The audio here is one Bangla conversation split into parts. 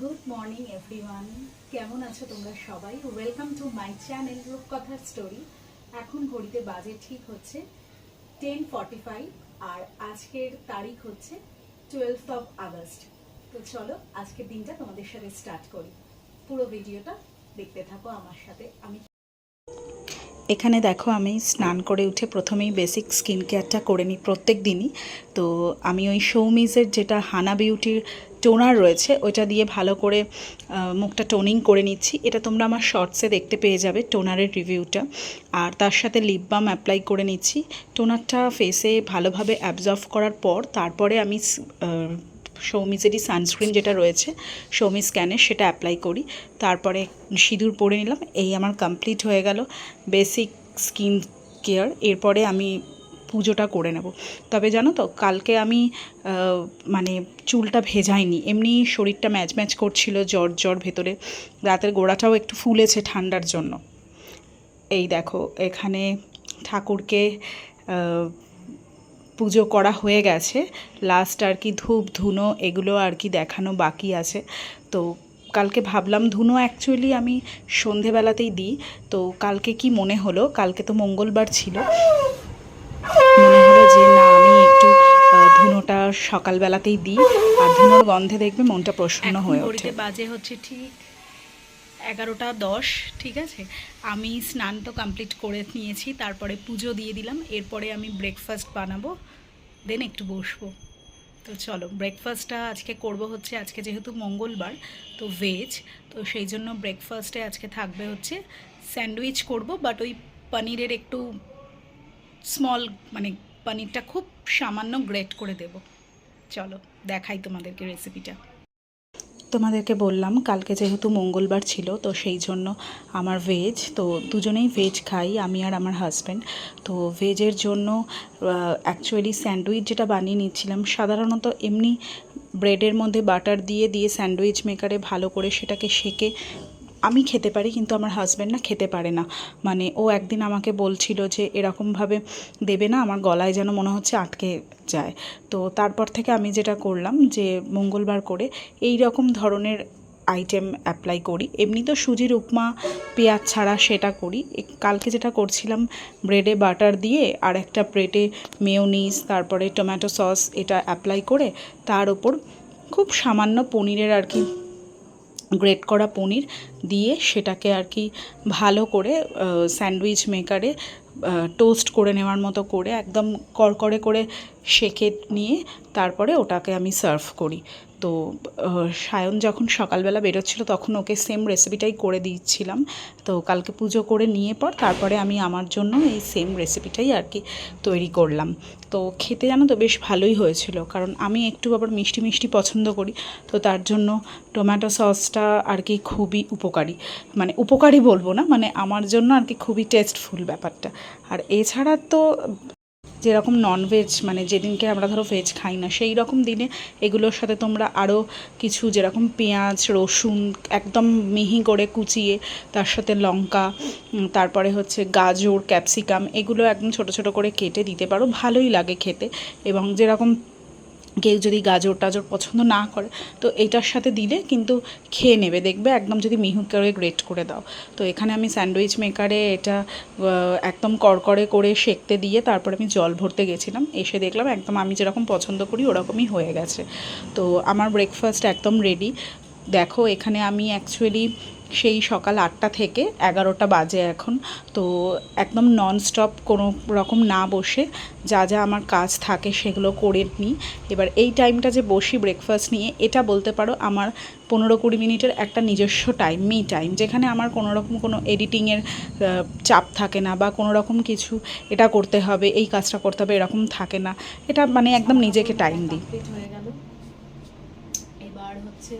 Good morning, everyone. কেমন আছো তোমরা সবাই? ওয়েলকাম টু মাই চ্যানেল রূপকথার স্টোরি এখন ঘড়িতে বাজে ঠিক হচ্ছে টেন ফর্টি ফাইভ আর আজকের তারিখ হচ্ছে টুয়েলভ অফ আগস্ট। তো চলো, আজকের দিনটা তোমাদের সাথে স্টার্ট করি। পুরো ভিডিওটা দেখতে থাকো আমার সাথে। আমি এখানে দেখো আমি স্নান করে উঠে প্রথমেই বেসিক স্কিন কেয়ারটা করে নিই প্রত্যেক দিনই। তো আমি ওই সৌমিজের যেটা হানা বিউটির টোনার রয়েছে, ওইটা দিয়ে ভালো করে মুখটা টোনিং করে নিচ্ছি। এটা তোমরা আমার শর্টসে দেখতে পেয়ে যাবে টোনারের রিভিউটা আর তার সাথে লিপ বাম অ্যাপ্লাই করে নিচ্ছি। টোনারটা ফেসে ভালোভাবে অ্যাবজর্ভ করার পর, তারপরে আমি সৌমিজেরই সানস্ক্রিন যেটা রয়েছে সৌমি স্ক্যানের সেটা অ্যাপ্লাই করি। তারপরে সিঁদুর পরে নিলাম, এই আমার কমপ্লিট হয়ে গেল। বেসিক স্কিন কেয়ার এরপরে আমি পুজোটা করে নেব। তবে জানো তো, কালকে আমি মানে চুলটা ভেজাইনি। এমনি শরীরটা ম্যাচ ম্যাচ করছিল জ্বর জ্বর ভেতরে। রাতের গোড়াটাও একটু ফুলেছে ঠান্ডার জন্য। এই দেখো, এখানে ঠাকুরকে পুজো করা হয়ে গেছে। লাস্ট আর কি ধূপ ধুনো এগুলো আর কি দেখানো বাকি আছে। তো কালকে ভাবলাম ধুনো অ্যাকচুয়ালি আমি সন্ধেবেলাতেই দিই। তো কালকে কি মনে হলো? কালকে তো মঙ্গলবার ছিল। মনে হলো যে না আমি একটু ধুনোটা সকালবেলাতেই দিই। আর ধুনোর গন্ধে দেখবে মনটা প্রসন্ন হয়ে ওঠে। বাজে হচ্ছে ঠিক এগারোটা দশ ঠিক আছে? আমি স্নান তো কমপ্লিট করে নিয়েছি তারপরে পুজো দিয়ে দিলাম। এরপরে আমি ব্রেকফাস্ট বানাবো। দেন একটু বসবো। তো চলো ব্রেকফাস্টটা আজকে করব হচ্ছে, আজকে যেহেতু মঙ্গলবার, তো ভেজ তো সেই জন্য ব্রেকফাস্টে আজকে থাকবে হচ্ছে স্যান্ডউইচ করব বাট ওই পনিরের একটু স্মল মানে পনিরটা খুব সামান্য গ্রেট করে দেব। চলো, দেখাই তোমাদেরকে রেসিপিটা তোমাদেরকে বললাম, কালকে যেহেতু মঙ্গলবার ছিল, তো সেই জন্য আমার ভেজ তো দুজনেই ভেজ খাই, আমি আর আমার হাজব্যান্ড তো ভেজের জন্য অ্যাকচুয়ালি স্যান্ডউইচ যেটা বানিয়ে নিচ্ছিলাম, সাধারণত এমনি ব্রেডের মধ্যে বাটার দিয়ে দিয়ে স্যান্ডউইচ মেকারে ভালো করে সেটাকে সেকে আমি খেতে পারি, কিন্তু আমার হাজব্যান্ড না খেতে পারে না। মানে ও একদিন আমাকে বলছিল যে, এরকমভাবে দেবে না, আমার গলায় যেন মনে হচ্ছে আটকে যায়। তো তারপর থেকে আমি যেটা করলাম যে, মঙ্গলবার করে এই রকম ধরনের আইটেম অ্যাপ্লাই করি। এমনি তো সুজির উপমা পেঁয়াজ ছাড়া সেটা করি। কালকে যেটা করছিলাম ব্রেডে বাটার দিয়ে আর একটা ব্রেডে মেয়োনিজ তারপরে টমেটো সস এটা অ্যাপ্লাই করে, তার ওপর খুব সামান্য পনিরের আর কি গ্রেট করা পনির দিয়ে সেটাকে আর কি ভালো করে স্যান্ডউইচ মেকারে টোস্ট করে নেওয়ার মতো করে, একদম কড়কড়ে করে সেঁকে নিয়ে তারপরে ওটাকে আমি সার্ভ করি। তো সায়ন যখন সকালবেলা বেরোচ্ছিল তখন ওকে সেম রেসিপিটাই করে দিচ্ছিলাম। তো কালকে পুজো করে নিয়ে পর তারপরে আমি আমার জন্য এই সেম রেসিপিটাই আর কি তৈরি করলাম। তো খেতে জানো তো বেশ ভালোই হয়েছিল, কারণ আমি একটু আবার মিষ্টি মিষ্টি পছন্দ করি। তো তার জন্য টমেটো সসটা আর কি খুবই উপকারী। মানে উপকারী বলব না মানে আমার জন্য আর কি খুবই টেস্টফুল ব্যাপারটা। আর এছাড়া তো যেরকম ননভেজ মানে যেদিনকে আমরা ধরো ভেজ খাই না, সেই রকম দিনে এগুলোর সাথে তোমরা আরও কিছু যেরকম পেঁয়াজ, রসুন একদম মিহি করে কুচিয়ে, তার সাথে লঙ্কা তারপরে হচ্ছে গাজর, ক্যাপসিকাম, এগুলো একদম ছোট ছোট করে কেটে দিতে পারো, ভালোই লাগে খেতে। এবং যেরকম কেউ যদি গাজর টাজর পছন্দ না করে, তো এটার সাথে দিলে কিন্তু খেয়ে নেবে। দেখবে একদম যদি মিহু করে গ্রেট করে দাও। তো এখানে আমি স্যান্ডউইচ মেকারে এটা একদম কড়কড়ে করে সেকতে দিয়ে তারপর আমি জল ভরতে গেছিলাম। এসে দেখলাম একদম আমি যেরকম পছন্দ করি ওরকমই হয়ে গেছে। তো আমার ব্রেকফাস্ট একদম রেডি দেখো, এখানে আমি অ্যাকচুয়ালি সেই সকাল আটটা থেকে এগারোটা বাজে এখন। তো একদম ননস্টপ কোনো রকম না বসে যা যা আমার কাজ থাকে সেগুলো করে নিই। এবার এই টাইমটা যে বসি ব্রেকফাস্ট নিয়ে, এটা বলতে পারো আমার পনেরো কুড়ি মিনিটের একটা নিজস্ব টাইম মি টাইম যেখানে আমার কোনো রকম কোনো এডিটিংয়ের চাপ থাকে না বা কোনো রকম কিছু এটা করতে হবে, এই কাজটা করতে হবে, এরকম থাকে না। এটা মানে একদম নিজেকে টাইম দিই। হয়ে গেল এবার হচ্ছে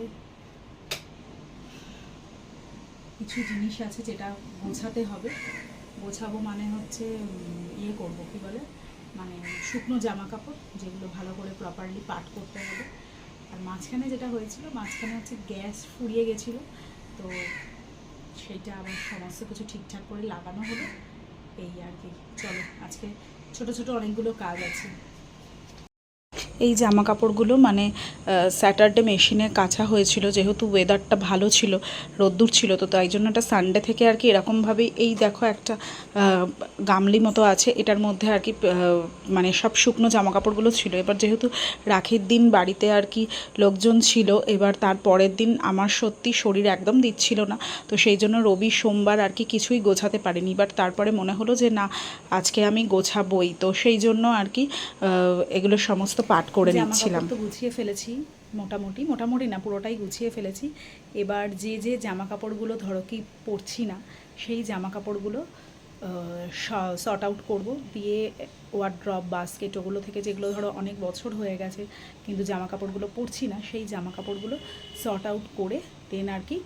কিছু জিনিস আছে যেটা গোছাতে হবে। গোছাবো মানে হচ্ছে ইয়ে করব, কি বলে? মানে শুকনো জামা কাপড় যেগুলো ভালো করে প্রপারলি পাট করতে হবে। আর মাঝখানে যেটা হয়েছিল, মাঝখানে হচ্ছে গ্যাস ফুরিয়ে গেছিল, তো সেইটা আবার সমস্ত কিছু ঠিকঠাক করে লাগানো হলো। এই আর কি। চলো, আজকে ছোট ছোট অনেকগুলো কাজ আছে। এই জামা কাপড়গুলো মানে স্যাটারডে মেশিনে কাছা হয়েছিল, যেহেতু ওয়েদারটা ভালো ছিল, রোদ্দুর ছিল, তো তাই জন্য এটা সানডে থেকে আর কি এরকমভাবেই এই দেখো একটা গামলি মতো আছে, এটার মধ্যে আর কি মানে সব শুকনো জামা কাপড়গুলো ছিল। এবার যেহেতু রাখির দিন বাড়িতে আর কি লোকজন ছিল, এবার তার পরের দিন আমার সত্যি শরীর একদম দিচ্ছিল না, তো সেই জন্য রবি সোমবার আর কি কিছুই গোছাতে পারিনি। বাট তারপরে মনে হলো যে, না, আজকে আমি গোছাবই। তো সেই জন্য আর কি এগুলো সমস্ত পাঠ করে নিচ্ছিলাম। তো গুছিয়ে ফেলেছি মোটামুটি মোটামুটি না পুরোটাই গুছিয়ে ফেলেছি। এবার যে যে জামা কাপড়গুলো ধরো কি পরছি না সেই জামা কাপড়গুলো শর্ট আউট করব। দিয়ে ওয়ার্ড্রপ বাস্কেট ওগুলো থেকে যেগুলো ধরো অনেক বছর হয়ে গেছে কিন্তু জামা কাপড়গুলো পরছি না সেই জামা কাপড়গুলো শর্ট আউট করে দেন আর কি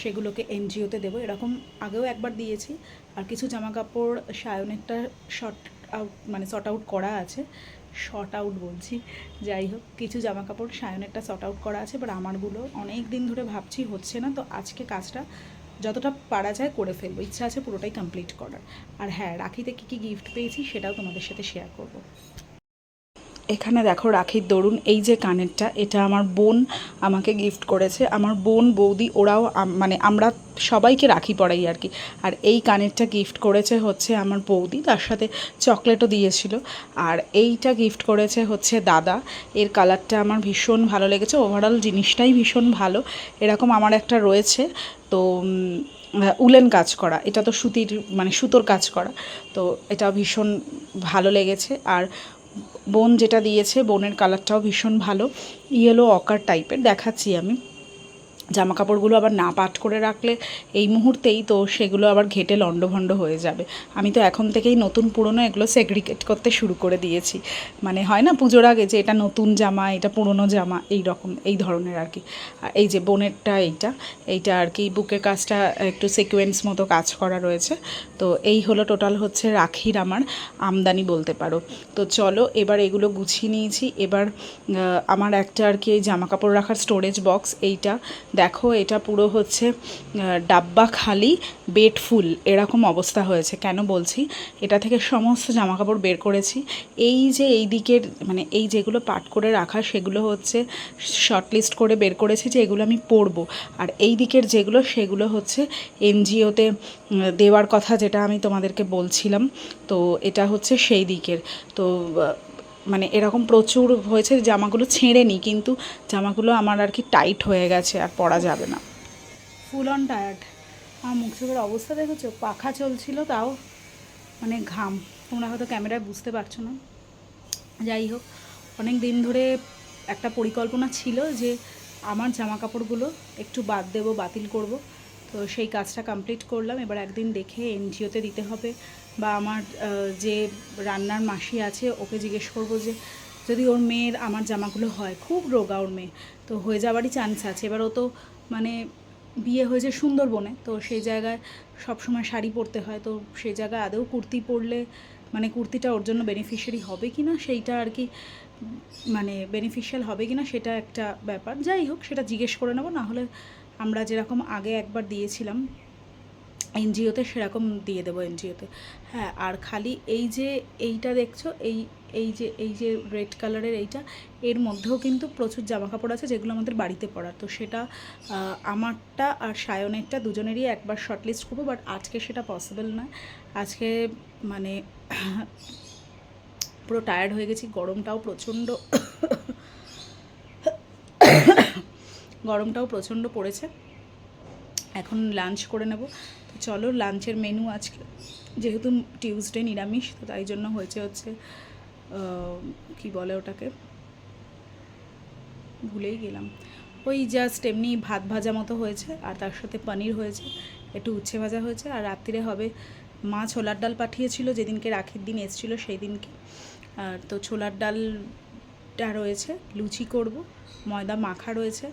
সেগুলোকে এনজিওতে দেবো। এরকম আগেও একবার দিয়েছি আর কিছু জামা কাপড় সায়নেরটা শর্ট আউট মানে শর্ট আউট করা আছে। শর্ট আউট বলছি। যাই হোক, কিছু জামা কাপড় সায়নেরটা শর্ট আউট করা আছে বাট আমারগুলো অনেক দিন ধরে ভাবছি হচ্ছে না, তো আজকে কাজটা যতটা পারা যায় করে ফেলব। ইচ্ছা আছে পুরোটাই কমপ্লিট করার। আর হ্যাঁ রাখিতে কী কী গিফট পেয়েছি সেটাও তোমাদের সাথে শেয়ার করব। এখানে দেখো রাখির দরুন, এই যে কানেরটা, এটা আমার বোন আমাকে গিফট করেছে। আমার বোন, বৌদি, ওরাও মানে আমরা সবাইকে রাখি পড়াই আর কি। আর এই কানেরটা গিফট করেছে হচ্ছে আমার বৌদি, তার সাথে চকলেটও দিয়েছিল। আর এইটা গিফট করেছে হচ্ছে দাদা। এর কালারটা আমার ভীষণ ভালো লেগেছে। ওভারঅল জিনিসটাই ভীষণ ভালো। এরকম আমার একটা রয়েছে। তো উলেন কাজ করা। এটা তো সুতির মানে সুতোর কাজ করা। তো এটা ভীষণ ভালো লেগেছে। আর বোন যেটা দিয়েছে বোনের কালারটাও ভীষণ ভালো ইয়েলো অকার টাইপের দেখাচ্ছি আমি। জামা কাপড়গুলো আবার না পাট করে রাখলে এই মুহূর্তেই তো সেগুলো আবার ঘেটে লণ্ডভণ্ড হয়ে যাবে। আমি তো এখন থেকেই নতুন পুরনো এগুলো সেগ্রিগেট করতে শুরু করে দিয়েছি। মানে হয় না পুজোর আগে যে এটা নতুন জামা, এটা পুরনো জামা, এই রকম, এই ধরনের আর কি। এই যে বোনেরটা এইটা এইটা আর কি বুকের কাজটা একটু সিকোয়েন্স মতো কাজ করা রয়েছে। তো এই হলো টোটাল হচ্ছে রাখির আমার আমদানি বলতে পারো। তো চলো এবার এগুলো গুছিয়ে নিয়েছি। এবার আমার একটা আর কি এই জামা কাপড় রাখার স্টোরেজ বক্স এইটা দেখো, এটা পুরো হচ্ছে ডাব্বা খালি, বেড ফুল, এরকম অবস্থা হয়েছে। কেন বলছি? এটা থেকে সমস্ত জামা কাপড় বের করেছি। এই যে এই দিকের মানে এই যেগুলো পাট করে রাখা, সেগুলো হচ্ছে শর্ট লিস্ট করে বের করেছি যে এগুলো আমি পরবো। আর এই দিকের যেগুলো, সেগুলো হচ্ছে এনজিওতে দেওয়ার কথা যেটা আমি তোমাদেরকে বলছিলাম। তো এটা হচ্ছে সেই দিকের। তো মানে এরকম প্রচুর হয়েছে জামাগুলো ছেঁড়েনি, কিন্তু জামাগুলো আমার আর কি টাইট হয়ে গেছে, আর পরা যাবে না। Full on tired. আমার মুখ চোখের অবস্থা দেখেছ? পাখা চলছিল তাও মানে ঘাম। তোমরা হয়তো ক্যামেরায় বুঝতে পারছ না। যাই হোক, অনেক দিন ধরে একটা পরিকল্পনা ছিল যে আমার জামা কাপড়গুলো একটু বাদ দেবো, বাতিল করব। তো সেই কাজটা কমপ্লিট করলাম। এবার একদিন দেখে এনজিওতে দিতে হবে বা আমার যে রান্নার মাসি আছে, ওকে জিজ্ঞেস করব যে, যদি ওর মেয়ের আমার জামাগুলো হয়, খুব রোগা ওর মেয়ে, তো হয়ে যাওয়ারই চান্স আছে। এবার ও তো মানে বিয়ে হয়েছে সুন্দরবনে, তো সেই জায়গায় সবসময় শাড়ি পরতে হয়। তো সেই জায়গায় আদৌ কুর্তি পরলে মানে কুর্তিটা ওর জন্য বেনিফিশিয়ারি হবে কি না সেইটা আর কি মানে বেনিফিশিয়াল হবে কি না সেটা একটা ব্যাপার। যাই হোক, সেটা জিজ্ঞেস করে নেব, না হলে আমরা যেরকম আগে একবার দিয়েছিলাম, এনজিওতে সেরকম দিয়ে দেবো এনজিওতে। হ্যাঁ আর খালি এই যে এইটা দেখছ, এই এই যে এই যে রেড কালারের এইটা, এর মধ্যেও কিন্তু প্রচুর জামা কাপড় আছে যেগুলো আমাদের বাড়িতে পরার। তো সেটা আমারটা আর সায়নেরটা দুজনেরই একবার শর্টলিস্ট করব, বাট আজকে সেটা পসিবল নয় আজকে মানে পুরো টায়ার্ড হয়ে গেছি, গরমটাও প্রচণ্ড। গরমটাও প্রচণ্ড পড়েছে। এখন লাঞ্চ করে নেব। তো চলো লাঞ্চের মেনু আজকে, যেহেতু টিউসডে নিরামিষ, তো তাই জন্য হয়েছে হচ্ছে কি বলে ওটাকে? ভুলেই গেলাম। ওই জাস্ট এমনি ভাত ভাজা মতো হয়েছে, আর তার সাথে পনির হয়েছে, একটু উচ্ছে ভাজা হয়েছে, আর রাত্রিরে হবে মা ছোলার ডাল পাঠিয়েছিল, যেদিনকে রাখির দিন এসেছিল সেই দিনকে আর তো ছোলার ডালটা রয়েছে, লুচি করব, ময়দা মাখা রয়েছে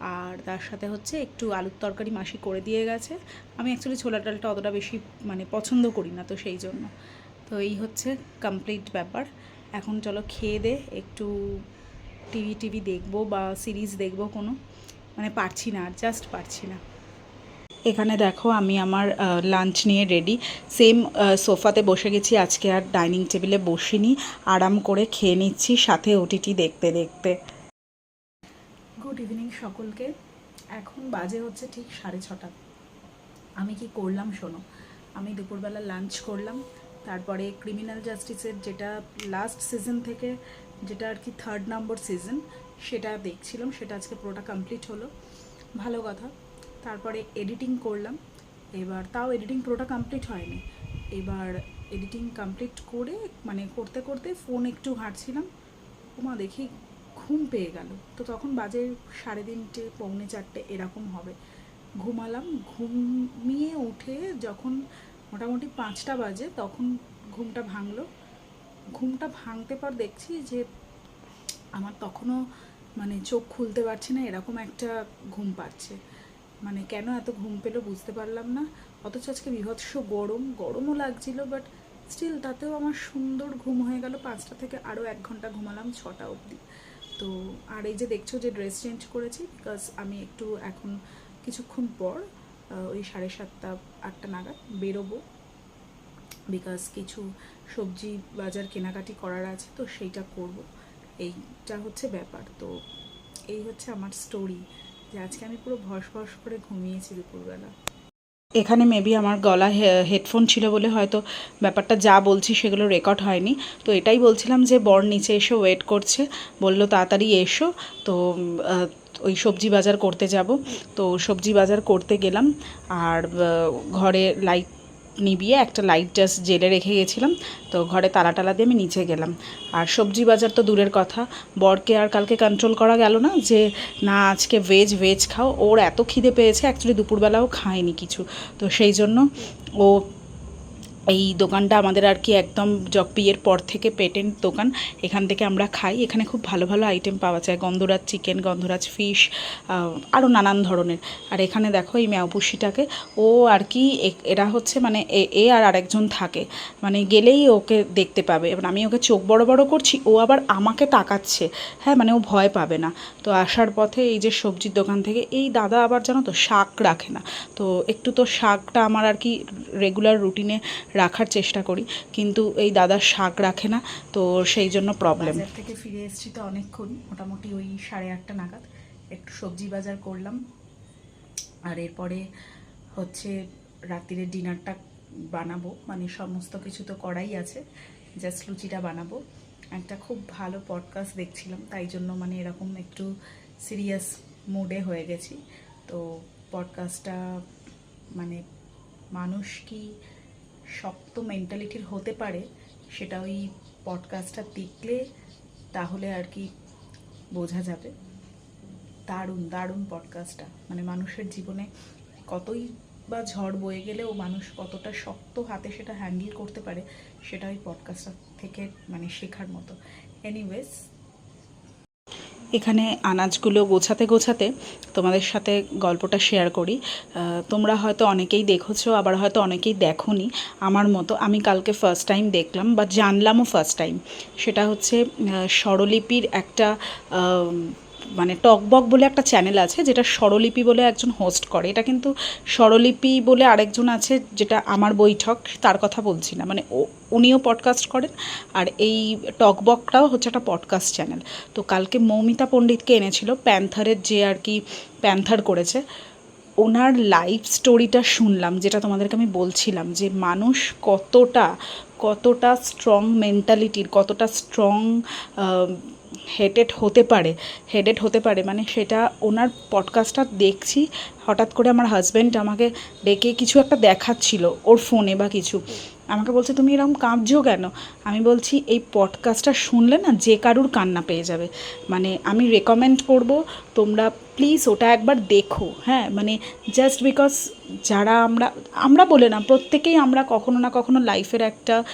আর তার সাথে হচ্ছে একটু আলুর তরকারি মাসি করে দিয়ে গেছে। আমি অ্যাকচুয়ালি ছোলার ডালটা অতটা বেশি মানে পছন্দ করি না তো সেই জন্য। তো এই হচ্ছে কমপ্লিট ব্যাপার। এখন চলো খেয়ে দে, একটু টিভি টিভি দেখব বা সিরিজ দেখব কোনো। মানে পারছি না আর জাস্ট পারছি না। এখানে দেখো আমি আমার লাঞ্চ নিয়ে রেডি সেম সোফাতে বসে গেছি, আজকে আর ডাইনিং টেবিলে বসিনি। আরাম করে খেয়ে নিচ্ছি, সাথে ওটিটি দেখতে দেখতে। গুড ইভিনিং সকলকে। এখন বাজে হচ্ছে ঠিক সাড়ে ছটা। আমি কি করলাম শোনো? আমি দুপুরবেলা লাঞ্চ করলাম। তারপরে ক্রিমিনাল জাস্টিসের যেটা লাস্ট সিজন থেকে যেটা আর কি থার্ড নম্বর সিজন সেটা দেখছিলাম। সেটা আজকে পুরোটা কমপ্লিট হলো। ভালো কথা। তারপরে এডিটিং করলাম। এবার তাও এডিটিং পুরোটা কমপ্লিট হয়নি। এবার এডিটিং কমপ্লিট করে মানে করতে করতে ফোন একটু ঘাঁটছিলাম। ওমা, দেখি ঘুম পেয়ে গেল। তো তখন বাজে সাড়ে তিনটে, পৌনে চারটে এরকম হবে। ঘুমালাম, ঘুমিয়ে উঠে যখন মোটামুটি পাঁচটা বাজে তখন ঘুমটা ভাঙলো। ঘুমটা ভাঙতে পর দেখছি যে আমার তখনও মানে চোখ খুলতে পারছি না, এরকম একটা ঘুম পাচ্ছে। মানে কেন এত ঘুম পেল বুঝতে পারলাম না। অথচ আজকে বিভৎস গরম, গরমও লাগছিল বাট স্টিল তাতেও আমার সুন্দর ঘুম হয়ে গেল। পাঁচটা থেকে আরও এক ঘণ্টা ঘুমালাম, ছটা অবধি। তো, আর এই যে দেখছ যে ড্রেস চেঞ্জ করেছি বিকজ আমি একটু এখন কিছুক্ষণ পর ওই সাড়ে সাতটা, আটটা নাগাদ বেরোবো। বিকজ কিছু সবজি বাজার কেনাকাটি করার আছে, তো সেইটা করব। এইটা হচ্ছে ব্যাপার। তো এই হচ্ছে আমার স্টোরি যে আজকে আমি পুরো ভস ভস করে ঘুমিয়েছি দুপুরবেলা। এখানে মেবি আমার গলা হেডফোন ছিল বলে হয়তো ব্যাপারটা যা বলছি সেগুলো রেকর্ড হয়নি। তো এটাই বলছিলাম যে বর নিচে এসে ওয়েট করছে, বলল তাড়াতাড়ি এসো। তো ওই সবজি বাজার করতে যাব। তো সবজি বাজার করতে গেলাম। আর ঘরে লাইট নিবিয়ে একটা লাইট জাস্ট জেলে রেখে গেছিলাম। তো ঘরে তালা টালা দিয়ে আমি নিচে গেলাম। আর সবজি বাজার তো দূরের কথা। বরকে আর কালকে কন্ট্রোল করা গেল না যে, না, আজকে ভেজ ভেজ খাও। ওর এত খিদে পেয়েছে অ্যাকচুয়ালি দুপুরবেলাও খায়নি কিছু। তো সেই জন্য ও এই দোকানটা আমাদের আর কি একদম জকপিয়ের পর থেকে পেটেন্ট দোকান। এখান থেকে আমরা খাই। এখানে খুব ভালো ভালো আইটেম পাওয়া যায়। গন্ধরাজ চিকেন গন্ধরাজ ফিশ আরও নানান ধরনের। আর এখানে দেখো এই ম্যাওপুষিটাকে ও আর কি এরা হচ্ছে মানে এ আর আরেকজন থাকে। মানে গেলেই ওকে দেখতে পাবে। এবার আমি ওকে চোখ বড় বড় করছি। ও আবার আমাকে তাকাচ্ছে। হ্যাঁ মানে ও ভয় পাবে না। তো আসার পথে এই যে সবজির দোকান থেকে এই দাদা আবার জানো তো শাক রাখে না। তো একটু তো শাকটা আমার আর কি রেগুলার রুটিনে রাখার চেষ্টা করি। কিন্তু এই দাদা শাক রাখে না, তো সেই জন্য প্রবলেম থেকে ফিরে এসেছি তো অনেকক্ষণ, মোটামুটি ওই সাড়ে আটটা নাগাদ। একটু সবজি বাজার করলাম। আর এরপরে হচ্ছে রাত্রিরের ডিনারটা বানাবো। মানে সমস্ত কিছু তো করাই আছে। জাস্ট লুচিটা বানাবো। একটা খুব ভালো পডকাস্ট দেখছিলাম, তাই জন্য মানে এরকম একটু সিরিয়াস মুডে হয়ে গেছি। তো পডকাস্টটা মানে মানুষ কি শক্ত মেন্টালিটির হতে পারে, সেটা ওই পডকাস্টটা দেখলে তাহলে আর কি বোঝা যাবে। দারুণ দারুণ পডকাস্টটা মানে মানুষের জীবনে কতই বা ঝড় বয়ে গেলেও মানুষ কতটা শক্ত হাতে সেটা হ্যান্ডেল করতে পারে, সেটা ওই পডকাস্টটা থেকে মানে শেখার মতো। এনিওয়েজ এখানে আনাজগুলো গোছাতে গোছাতে তোমাদের সাথে গল্পটা শেয়ার করি। তোমরা হয়তো অনেকেই দেখেছ, আবার হয়তো অনেকেই দেখোনি। আমার মতো আমি কালকে ফার্স্ট টাইম দেখলাম, বা জানলামও ফার্স্ট টাইম সেটা হচ্ছে স্বরলিপির একটা মানে টকবক বলে একটা চ্যানেল আছে, যেটা স্বরলিপি বলে একজন হোস্ট করে। এটা কিন্তু স্বরলিপি বলে আরেকজন আছে, যেটা আমার বৈঠক, তার কথা বলছি না। মানে উনিও পডকাস্ট করেন, আর এই টকবকটাও হচ্ছে একটা পডকাস্ট চ্যানেল তো কালকে মৌমিতা পণ্ডিতকে এনেছিল, প্যান্থারের যে আর কি প্যান্থার করেছে, ওনার লাইফ স্টোরিটা শুনলাম, যেটা তোমাদেরকে আমি বলছিলাম, যে মানুষ কতটা কতটা স্ট্রং মেন্টালিটির কতটা স্ট্রং হেডেড হতে পারে হেডেড হতে পারে মানে সেটা ওনার পডকাস্টটা দেখছি, হঠাৎ করে আমার হাজব্যান্ড আমাকে ডেকে কিছু একটা দেখাচ্ছিল ওর ফোনে বা কিছু। আমাকে বলছে, তুমি এরকম কাঁপছো কেন? আমি বলছি, এই পডকাস্টটা শুনলে না যে কারুর কান্না পেয়ে যাবে। মানে আমি রেকমেন্ড করব, তোমরা প্লিজ ওটা একবার দেখো হ্যাঁ? মানে জাস্ট বিকজ যারা আমরা আমরা বলে না, প্রত্যেকেই আমরা কখনো না কখনো লাইফের একটা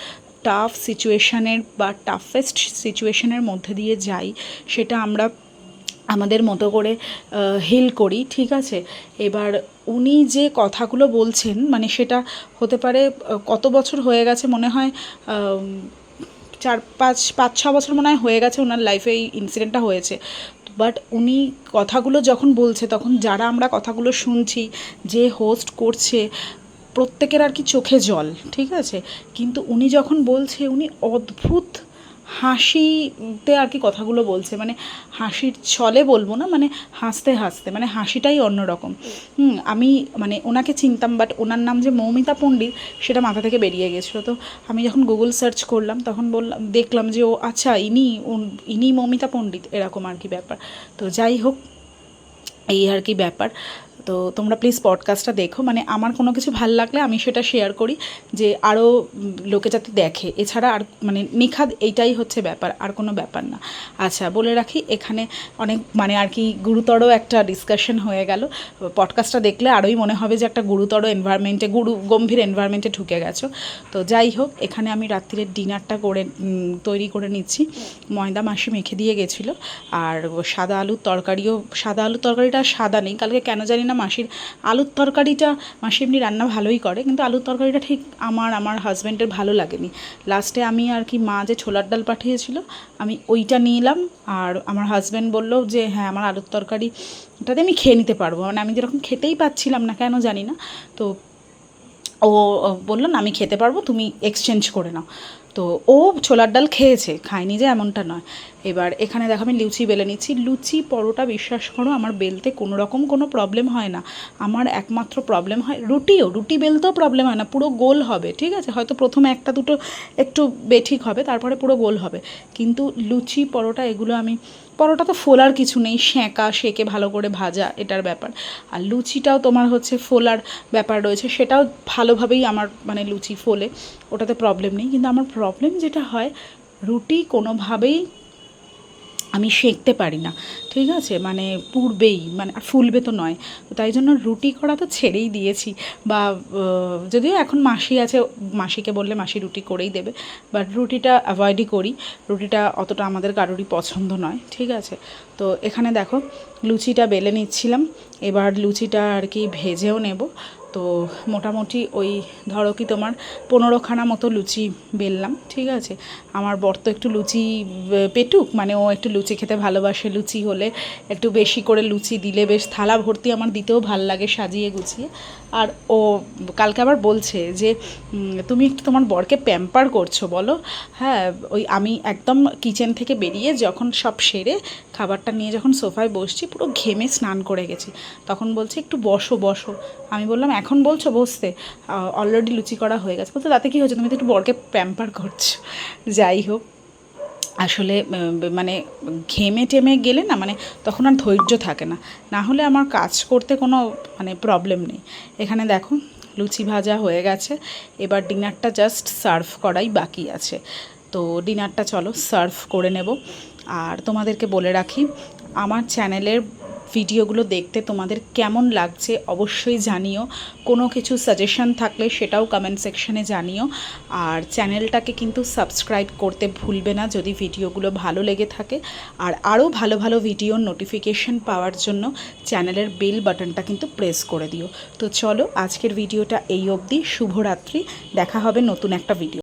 টাফ সিচুয়েশানের বা টাফেস্ট সিচুয়েশনের মধ্যে দিয়ে যাই, সেটা আমরা আমাদের মতো করে হিল করি, ঠিক আছে? এবার উনি যে কথাগুলো বলছেন মানে সেটা হতে পারে কত বছর হয়ে গেছে মনে হয় চার, পাঁচ পাঁচ, ছ বছর মনে হয় হয়ে গেছে ওনার লাইফে এই ইনসিডেন্টটা হয়েছে। বাট উনি কথাগুলো যখন বলছে, তখন যারা আমরা কথাগুলো শুনছি, যে হোস্ট করছে প্রত্যেকের আর কি চোখে জল, ঠিক আছে? কিন্তু উনি যখন বলছে, উনি অদ্ভুত হাসিতে আর কি কথাগুলো বলছে। মানে হাসির ছলে বলব না মানে হাসতে হাসতে মানে হাসিটাই অন্যরকম। হুম, আমি মানে ওনাকে চিনতাম বাট ওনার নাম যে মৌমিতা পণ্ডিত, সেটা মাথা থেকে বেরিয়ে গেছিল। তো আমি যখন গুগল সার্চ করলাম, তখন বললাম, দেখলাম যে ও আচ্ছা ইনি ইনি মৌমিতা পণ্ডিত, এরকম আর কি ব্যাপার। তো যাই হোক, এই আর কি ব্যাপার। তো তোমরা প্লিজ পডকাস্টটা দেখো। মানে আমার কোনো কিছু ভালো লাগলে আমি সেটা শেয়ার করি যে আরও লোকে যাতে দেখে। এছাড়া আর মানে নিখাদ এইটাই হচ্ছে ব্যাপার, আর কোনো ব্যাপার না। আচ্ছা বলে রাখি, এখানে অনেক মানে আর কি গুরুতর একটা ডিসকাশন হয়ে গেল। পডকাস্টটা দেখলে আরোই মনে হবে যে একটা গুরুতর এনভায়রনমেন্টে গুরু, গম্ভীর এনভায়রনমেন্টে ঢুকে গেছো। তো যাই হোক, এখানে আমি রাত্রিরের ডিনারটা করে তৈরি করে নিচ্ছি। ময়দা মাসি মেখে দিয়ে গেছিল। আর সাদা আলুর তরকারিও, সাদা আলুর তরকারিটা সাদা নেই। কালকে কেন জানি না মাসির আলুর তরকারিটা, মাসি এমনি রান্না ভালোই করে, কিন্তু আলুর তরকারিটা ঠিক আমার আমার হাজব্যান্ডের ভালো লাগেনি। লাস্টে আমি আর কি মা যে ছোলার ডাল পাঠিয়েছিল, আমি ওইটা নিলাম, আর আমার হাজব্যান্ড বলল যে হ্যাঁ আমার আলুর তরকারি ওটাতে আমি খেয়ে নিতে পারব। মানে আমি যেরকম খেতেই পাচ্ছিলাম না, কেন জানি না। তো ও বলল, না, আমি খেতে পারব, তুমি এক্সচেঞ্জ করে নাও। তো ও ছোলার ডাল খেয়েছে, খায়নি যে এমনটা নয়। এবার এখানে দেখো আমি লুচি বেলে নিচ্ছি। লুচি পরোটা বিশ্বাস করো, আমার বেলতে কোনো রকম কোনো প্রবলেম হয় না। আমার একমাত্র প্রবলেম হয় রুটিও। রুটি বেলতেও প্রবলেম হয় না, পুরো গোল হবে, ঠিক আছে? হয়তো প্রথমে একটা দুটো একটু বেঠিক হবে, তারপরে পুরো গোল হবে। কিন্তু লুচি, পরোটা এগুলো আমি, পরোটা তো ফোলার কিছু নেই, সেঁকা, সেকে ভালো করে ভাজা, এটার ব্যাপার। আর লুচিটাও তোমার হচ্ছে ফোলার ব্যাপার রয়েছে, সেটাও ভালোভাবেই আমার মানে লুচি ফোলে, ওটাতে প্রবলেম নেই। কিন্তু আমার প্রবলেম যেটা হয়, রুটি কোনোভাবেই আমি সেঁকতে পারি না, ঠিক আছে? মানে পূর্বেই মানে আর ফুলবে তো নয়। তো তাই জন্য রুটি করা তো ছেড়েই দিয়েছি। বা যদিও এখন মাসি আছে, মাসিকে বললে মাসি রুটি করেই দেবে বাট রুটিটা অ্যাভয়েডই করি। রুটিটা অতটা আমাদের কারোরই পছন্দ নয়, ঠিক আছে? তো এখানে দেখো, লুচিটা বেলে নিচ্ছিলাম। এবার লুচিটা আর কি ভেজেও নেব। তো মোটামুটি ওই ধরো কি তোমার পনেরোখানা মতো লুচি বেললাম, ঠিক আছে? আমার বর তো একটু লুচি পেটুক মানে ও একটু লুচি খেতে ভালোবাসে। লুচি হলে একটু বেশি করে লুচি দিলে বেশ থালা ভর্তি আমার দিতেও ভালো লাগে সাজিয়ে গুছিয়ে। আর ও কালকে আবার বলছে যে তুমি একটু তোমার বরকে প্যাম্পার করছ বলো। হ্যাঁ ওই আমি একদম কিচেন থেকে বেরিয়ে যখন সব সেরে খাবারটা নিয়ে যখন সোফায় বসছি, পুরো ঘেমে স্নান করে গেছি। তখন বলছে, একটু বসো বসো। আমি বললাম এখন বলছো বসতে অলরেডি লুচি করা হয়ে গেছে। বলতে তাতে কী হয়েছে? তুমি তো একটু বরকে প্যাম্পার করছ। যাই হোক, আসলে মানে ঘেমে টেমে গেলে না মানে তখন আর ধৈর্য থাকে না। না হলে আমার কাজ করতে কোনো মানে প্রবলেম নেই। এখানে দেখো, লুচি ভাজা হয়ে গেছে। এবার ডিনারটা জাস্ট সার্ভ করাই বাকি আছে। তো ডিনারটা চলো সার্ভ করে নেব। আর তোমাদেরকে বলে রাখি, আমার চ্যানেলের ভিডিওগুলো দেখতে তোমাদের কেমন লাগছে অবশ্যই জানিও। কোনো কিছু সাজেশন থাকলে সেটাও কমেন্ট সেকশনে জানিও। আর চ্যানেলটাকে কিন্তু সাবস্ক্রাইব করতে ভুলবে না যদি ভিডিওগুলো ভালো লেগে থাকে। আর আরও ভালো ভালো ভিডিওর নোটিফিকেশন পাওয়ার জন্য চ্যানেলের বেল বাটনটা কিন্তু প্রেস করে দিও। তো চলো আজকের ভিডিওটা এই অবধি। শুভরাত্রি। দেখা হবে নতুন একটা ভিডিও